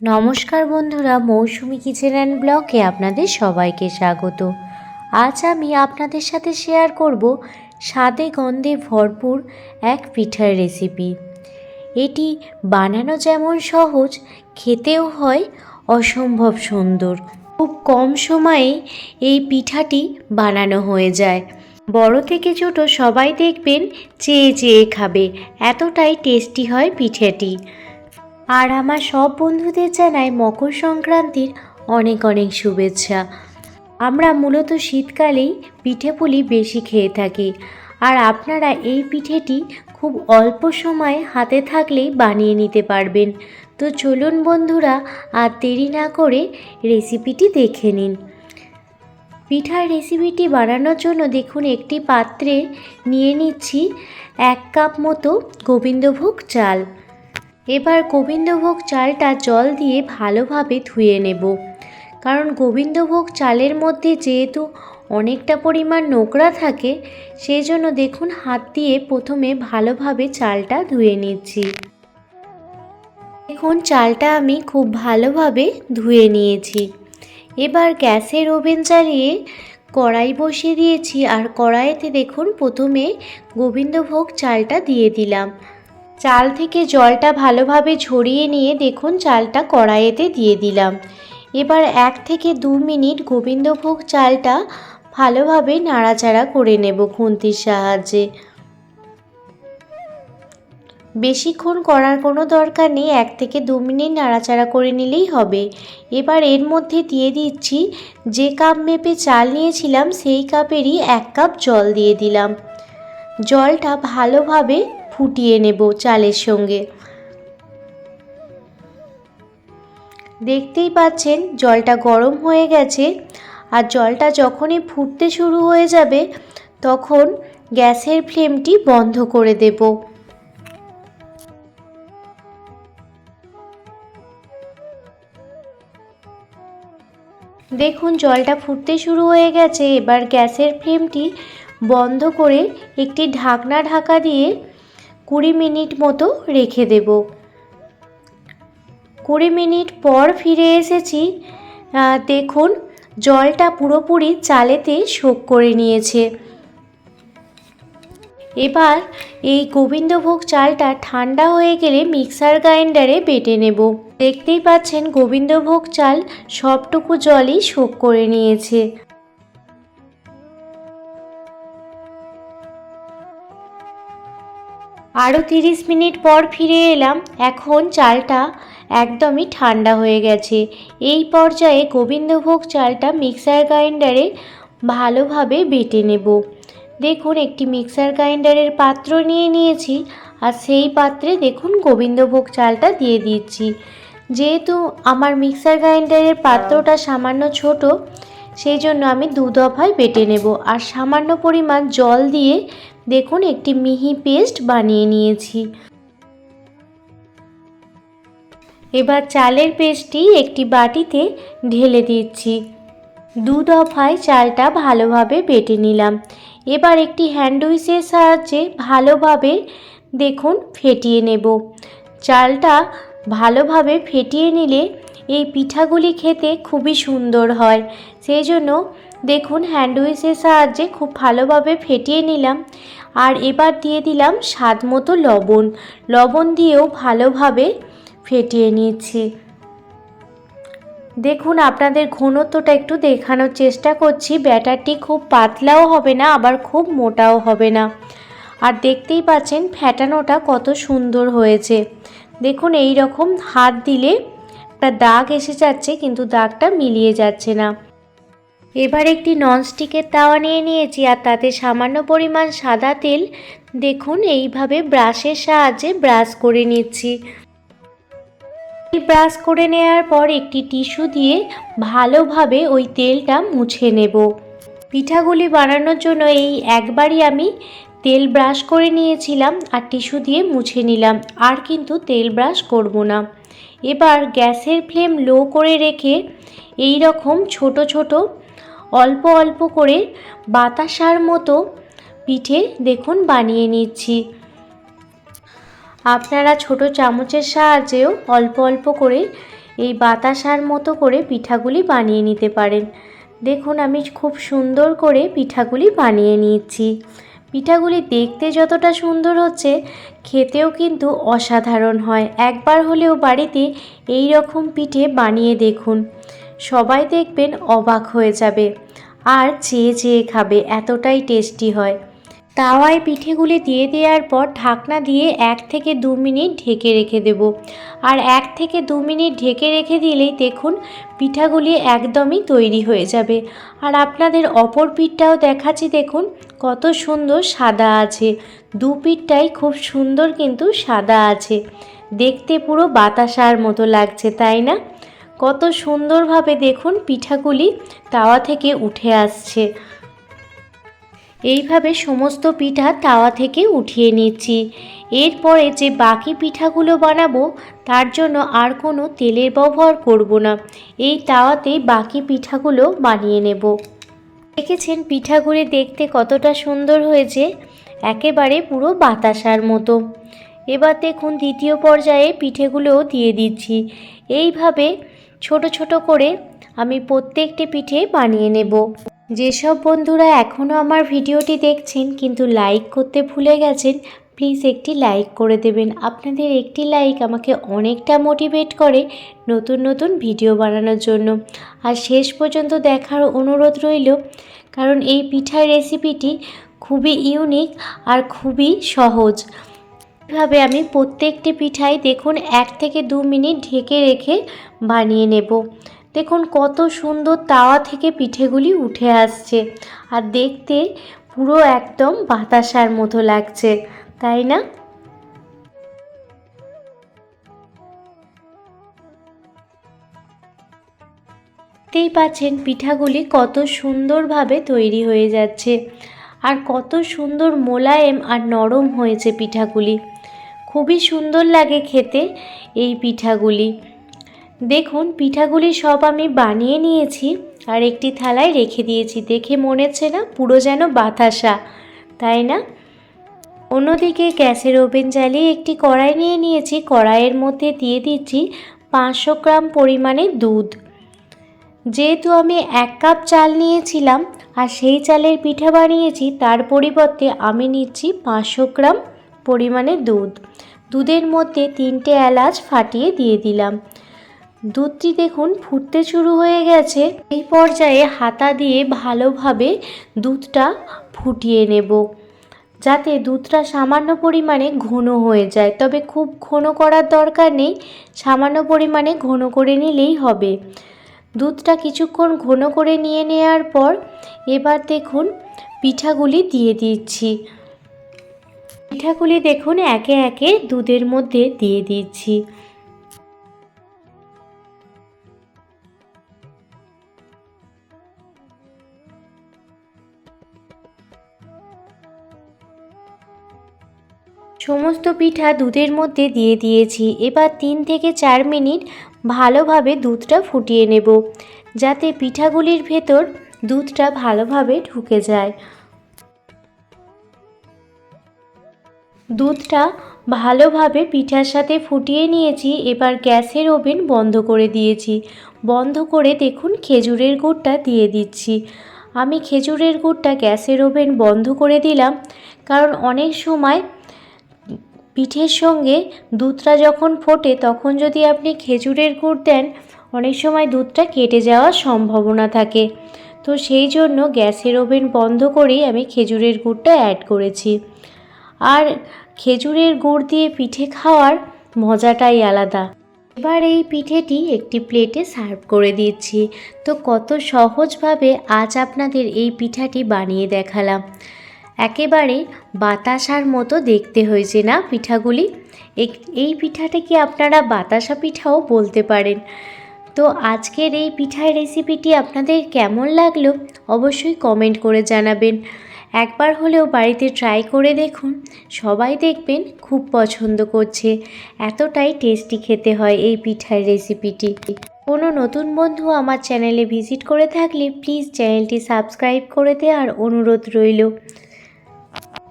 নমস্কার বন্ধুরা, মৌসুমি kitchen and ব্লকে আপনাদের সবাইকে স্বাগত। আজ আমি আপনাদের সাথে শেয়ার করব স্বাদে গন্ধে ভরপুর এক পিঠার রেসিপি এটি বানানো যেমন সহজ, খেতেও হয়, অসম্ভব সুন্দর। খুব কম সময়ে এই পিঠাটি বানানো হয়ে যায়। বড় থেকে ছোট সবাই দেখবেন চেয়ে চেয়ে খাবে, এতটাই টেস্টি হয় পিঠেটি। আর আমার সব বন্ধুদের জানাই মকর সংক্রান্তির অনেক অনেক শুভেচ্ছা। আমরা মূলত শীতকালেই পিঠে পুলি বেশি খেয়ে থাকি। আর আপনারা এই পিঠেটি খুব অল্প সময়ে হাতে থাকলেই বানিয়ে নিতে পারবেন। তো চলুন বন্ধুরা, আর দেরি না করে রেসিপিটি দেখে নিন। পিঠার রেসিপিটি বানানোর জন্য দেখুন একটি পাত্রে নিয়ে নিচ্ছি এক কাপ মতো গোবিন্দভোগ চাল। এবার গোবিন্দভোগ চালটা জল দিয়ে ভালোভাবে ধুয়ে নেব। কারণ গোবিন্দভোগ চালের মধ্যে যেহেতু অনেকটা পরিমাণ নোংরা থাকে সেই জন্য দেখুন হাত দিয়ে প্রথমে ভালোভাবে চালটা ধুয়ে নিচ্ছি। দেখুন চালটা আমি খুব ভালোভাবে ধুয়ে নিয়েছি। এবার গ্যাসের ওভেন চালিয়ে কড়াই বসিয়ে দিয়েছি আর কড়াইতে দেখুন প্রথমে গোবিন্দভোগ চালটা দিয়ে দিলাম। চাল থেকে জলটা ভালোভাবে ঝরিয়ে নিয়ে দেখুন চালটা কড়াইয়েতে দিয়ে দিলাম। এবার এক থেকে দু মিনিট গোবিন্দভোগ চালটা ভালোভাবে নাড়াচাড়া করে নেব খুন্তির সাহায্যে। বেশিক্ষণ করার কোনো দরকার নেই, এক থেকে দু মিনিট নাড়াচাড়া করে নিলেই হবে। এবার এর মধ্যে দিয়ে দিচ্ছি যে কাপ মেপে চাল নিয়েছিলাম, সেই কাপেরই এক কাপ জল দিয়ে দিলাম। জলটা ভালোভাবে ফুটিয়ে নেব চালের সঙ্গে। দেখতেই পাচ্ছেন, জলটা গরম হয়ে গেছে আর জলটা যখনই ফুটতে শুরু হয়ে যাবে, তখন গ্যাসের ফ্লেমটি বন্ধ করে দেব। দেখুন, জলটা ফুটতে শুরু হয়ে গেছে, এবার গ্যাসের ফ্লেমটি বন্ধ করে একটি ঢাকনা ঢাকা দিয়ে কুড়ি মিনিট মতো রেখে দেব। কুড়ি মিনিট পর ফিরে এসেছি দেখুন, জলটা পুরোপুরি চালেতে শোক করে নিয়েছে। এবার এই গোবিন্দভোগ চালটা ঠান্ডা হয়ে গেলে মিক্সার গ্রাইন্ডারে বেটে নেব। দেখতেই পাচ্ছেন, গোবিন্দভোগ চাল সবটুকু জলই শোক করে নিয়েছে। আরও তিরিশ মিনিট পর ফিরে এলাম। এখন চালটা একদমই ঠান্ডা হয়ে গেছে। এই পর্যায়ে গোবিন্দভোগ চালটা মিক্সার গ্রাইন্ডারে ভালোভাবে বেটে নেব। দেখুন, একটি মিক্সার গ্রাইন্ডারের পাত্র নিয়ে নিয়েছি আর সেই পাত্রে দেখুন গোবিন্দভোগ চালটা দিয়ে দিচ্ছি। যেহেতু আমার মিক্সার গ্রাইন্ডারের পাত্রটা সামান্য ছোট, সেই জন্য আমি দু দফায় বেটে নেব। আর সামান্য পরিমাণ জল দিয়ে দেখুন, একটি মিহি পেস্ট বানিয়ে নিয়েছি। এবার চালের পেস্টটি একটি বাটিতে ঢেলে দিচ্ছি। দু দফায় চালটা ভালোভাবে বেটে নিলাম। এবার একটি হ্যান্ডউইচের সাহায্যে ভালোভাবে দেখুন, ফেটিয়ে নেব। চালটা ভালোভাবে ফেটিয়ে নিলে এই পিঠাগুলি খেতে খুবই সুন্দর হয়। সেই জন্য দেখুন হ্যান্ডউইচের সাহায্যে খুব ভালোভাবে ফেটিয়ে নিলাম। আর এবার দিয়ে দিলাম স্বাদ মতো লবণ। লবণ দিয়েও ভালোভাবে ফেটিয়ে নিচ্ছি দেখুন, আপনাদের ঘনত্বটা একটু দেখানোর চেষ্টা করছি। ব্যাটারটি খুব পাতলাও হবে না, আবার খুব মোটাও হবে না। আর দেখতেই পাচ্ছেন ফ্যাটানোটা কত সুন্দর হয়েছে। দেখুন এই রকম হাত দিলে একটা দাগ এসে যাচ্ছে, কিন্তু দাগটা মিলিয়ে যাচ্ছে না। এবার একটি ননস্টিকের তাওয়া নিয়ে নিয়েছি আর তাতে সামান্য পরিমাণ সাদা তেল। দেখুন, এইভাবে ব্রাশের সাহায্যে ব্রাশ করে নিচ্ছি। ব্রাশ করে নেওয়ার পর একটি টিস্যু দিয়ে ভালোভাবে ওই তেলটা মুছে নেব। পিঠাগুলি বানানোর জন্য এই একবারই আমি তেল ব্রাশ করে নিয়েছিলাম আর টিস্যু দিয়ে মুছে নিলাম। আর কিন্তু তেল ব্রাশ করব না। এবার গ্যাসের ফ্লেম লো করে রেখে এই রকম ছোট ছোট অল্প অল্প করে বাতাসার মতো পিঠে দেখুন বানিয়ে নিচ্ছি। আপনারা ছোট চামচের সাহায্যেও অল্প অল্প করে এই বাতাসার মতো করে পিঠাগুলি বানিয়ে নিতে পারেন। দেখুন আমি খুব সুন্দর করে পিঠাগুলি বানিয়ে নিচ্ছি। পিঠাগুলি দেখতে যতটা সুন্দর হচ্ছে, খেতেও কিন্তু অসাধারণ হয়। একবার হলেও বাড়িতে এই রকম পিঠে বানিয়ে দেখুন। সবাই দেখবেন অবাক হয়ে যাবে। আর চেয়ে চেয়ে খাবে এতটাই টেস্টি হয়। তাওয়ায় পিঠেগুলি দিয়ে দেওয়ার পর ঢাকনা দিয়ে এক থেকে দু মিনিট ঢেকে রেখে দেব। আর এক থেকে দু মিনিট ঢেকে রেখে দিলেই দেখুন পিঠাগুলি একদমই তৈরি হয়ে যাবে। আর আপনাদের অপর পিঠটাও দেখাচ্ছি দেখুন, কত সুন্দর সাদা আছে। দু পিঠটাই খুব সুন্দর কিন্তু সাদা আছে। দেখতে পুরো বাতাসার মতো লাগছে, তাই না? কত সুন্দরভাবে দেখুন পিঠাগুলি তাওয়া থেকে উঠে আসছে। এইভাবে সমস্ত পিঠা তাওয়া থেকে উঠিয়ে নিচ্ছি। এরপরে যে বাকি পিঠাগুলো বানাবো, তার জন্য আর কোনো তেলের ব্যবহার করব না। এই তাওয়াতেই বাকি পিঠাগুলো বানিয়ে নেব। দেখেছেন পিঠাগুলি দেখতে কতটা সুন্দর হয়েছে? একেবারে পুরো বাতাসার মতো। এবার দেখুন দ্বিতীয় পর্যায়ে পিঠেগুলোও দিয়ে দিচ্ছি। এইভাবে ছোট ছোট করে আমি প্রত্যেকটি পিঠে বানিয়ে নেব। যেসব বন্ধুরা এখনও আমার ভিডিওটি দেখছেন কিন্তু লাইক করতে ভুলে গেছেন, প্লিজ একটি লাইক করে দেবেন। আপনাদের একটি লাইক আমাকে অনেকটা মোটিভেট করে নতুন নতুন ভিডিও বানানোর জন্য। আর শেষ পর্যন্ত দেখার অনুরোধ রইল, কারণ এই পিঠার রেসিপিটি খুবই ইউনিক আর খুবই সহজ। এভাবে আমি প্রত্যেকটি পিঠাই দেখুন এক থেকে দু মিনিট ঢেকে রেখে বানিয়ে নেব। দেখুন কত সুন্দর তাওয়া থেকে পিঠেগুলি উঠে আসছে আর দেখতে পুরো একদম বাতাসার মতো লাগছে, তাই না? দেখতেই পাচ্ছেন পিঠাগুলি কত সুন্দরভাবে তৈরি হয়ে যাচ্ছে আর কত সুন্দর মোলায়েম আর নরম হয়েছে পিঠাগুলি। খুবই সুন্দর লাগে খেতে এই পিঠাগুলি। দেখুন, পিঠাগুলি সব আমি বানিয়ে নিয়েছি আর একটি থালায় রেখে দিয়েছি। দেখে মনে হচ্ছে না পুরো যেন বাতাসা, তাই না? অন্যদিকে গ্যাসের ওভেন জ্বালিয়ে একটি কড়াই নিয়ে নিয়েছি। কড়াইয়ের মধ্যে দিয়ে দিচ্ছি পাঁচশো গ্রাম পরিমাণে দুধ। যেহেতু আমি এক কাপ চাল নিয়েছিলাম আর সেই চালের পিঠা বানিয়েছি, তার পরিবর্তে আমি নিচ্ছি পাঁচশো গ্রাম পরিমাণে দুধ। দুধের মধ্যে তিনটে এলাচ ফাটিয়ে দিয়ে দিলাম। দুধটি দেখুন ফুটতে শুরু হয়ে গেছে। এই পর্যায়ে হাতা দিয়ে ভালোভাবে দুধটা ফুটিয়ে নেব, যাতে দুধটা সামান্য পরিমাণে ঘন হয়ে যায়। তবে খুব ঘন করার দরকার নেই, সামান্য পরিমাণে ঘন করে নিলেই হবে। দুধটা কিছুক্ষণ ঘন করে নিয়ে নেওয়ার পর এবার দেখুন পিঠাগুলি দিয়ে দিচ্ছি। পিঠাগুলি দেখুন একে একে দুধের মধ্যে দিয়ে দিচ্ছি। সমস্ত পিঠা দুধের মধ্যে দিয়ে দিয়েছি। এবার তিন থেকে চার মিনিট ভালোভাবে দুধটা ফুটিয়ে নেব, যাতে পিঠাগুলির ভেতর দুধটা ভালোভাবে ঢুকে যায়। দুধটা ভালোভাবে পিঠার সাথে ফুটিয়ে নিয়েছি, এবার গ্যাসের ওভেন বন্ধ করে দিয়েছি। বন্ধ করে দেখুন খেজুরের গুড়টা দিয়ে দিচ্ছি। আমি খেজুরের গুড়টা গ্যাসের ওভেন বন্ধ করে দিলাম, কারণ অনেক সময় পিঠের সঙ্গে দুধটা যখন ফোটে, তখন যদি আপনি খেজুরের গুড় দেন, অনেক সময় দুধটা কেটে যাওয়ার সম্ভাবনা থাকে। তো সেই জন্য গ্যাসের ওভেন বন্ধ করেই আমি খেজুরের গুড়টা অ্যাড করেছি। আর খেজুরের গুড় দিয়ে পিঠে খাওয়ার মজাটাই আলাদা। এবার এই পিঠেটি একটি প্লেটে সার্ভ করে দিচ্ছি। তো কত সহজভাবে আজ আপনাদের এই পিঠাটি বানিয়ে দেখালাম। একেবারে বাতাসার মতো দেখতে হয়েছে না পিঠাগুলি? এই পিঠাটাকে আপনারা বাতাসা পিঠাও বলতে পারেন? তো আজকের এই পিঠার রেসিপিটি আপনাদের কেমন লাগল অবশ্যই কমেন্ট করে জানাবেন। একবার হলেও বাড়িতে ট্রাই করে দেখুন। সবাই দেখবেন খুব পছন্দ করছে। এতটাই টেস্টি খেতে হয় এই পিঠার রেসিপিটি কোনো নতুন বন্ধু আমার চ্যানেলে ভিজিট করে থাকলে প্লিজ চ্যানেলটি সাবস্ক্রাইব করে দেওয়ার অনুরোধ রইল।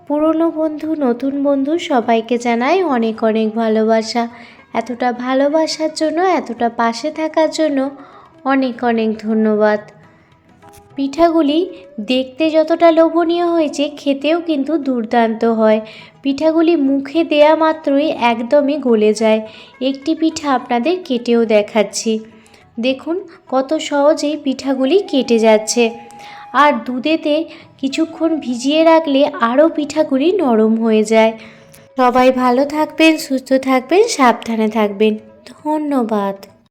পুরনো বন্ধু, নতুন বন্ধু সবাইকে জানাই অনেক অনেক ভালোবাসা। এতটা ভালোবাসার জন্য, এতটা পাশে থাকার জন্য অনেক অনেক ধন্যবাদ। পিঠাগুলি দেখতে যতটা লোভনীয় হয়েছে খেতেও কিন্তু দুর্দান্ত হয়। পিঠাগুলি মুখে দেয়া মাত্রই একদমই গলে যায়। একটি পিঠা আপনাদের কেটেও দেখাচ্ছি। দেখুন কত সহজেই পিঠাগুলি কেটে যাচ্ছে। আর দুধেতে কিছুক্ষণ ভিজিয়ে রাখলে আরও পিঠাগুলি নরম হয়ে যায়। সবাই ভালো থাকবেন, সুস্থ থাকবেন, সাবধানে থাকবেন। ধন্যবাদ।